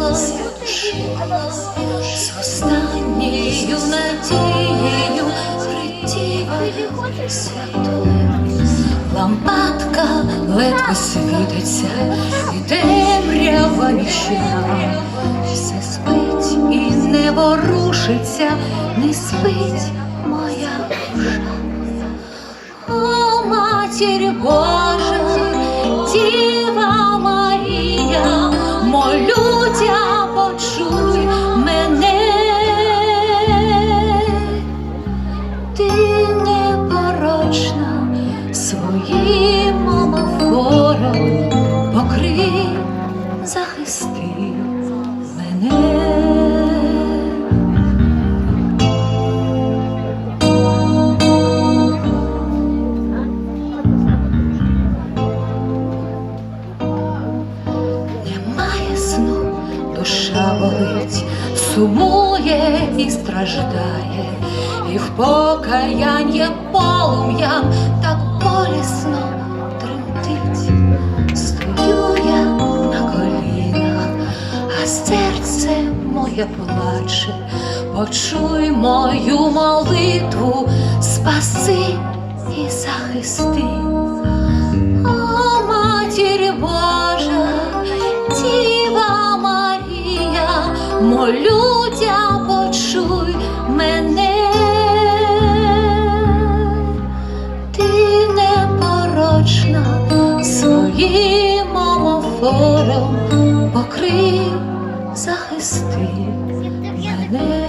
душі, з останньою надією притіваю святою. Лампадка ледве світиться, і темрява ніщина. Все спить і не ворушиться, не спить моя душа. О, матір Божа, своїм омофором покрий, захисти мене. Сну, душа болить, сумує і страждає, в покаяння полум'ям так болісно тремтить. Стою я на колінах, а серце моє плаче, почуй мою молитву, спаси і захисти. О, матір Божа, Діва Марія, молюся, почуй омофором покрий, захисти мене.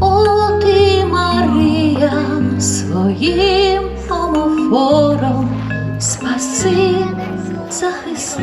О, ти, Марія, своїм омофором спаси, захисти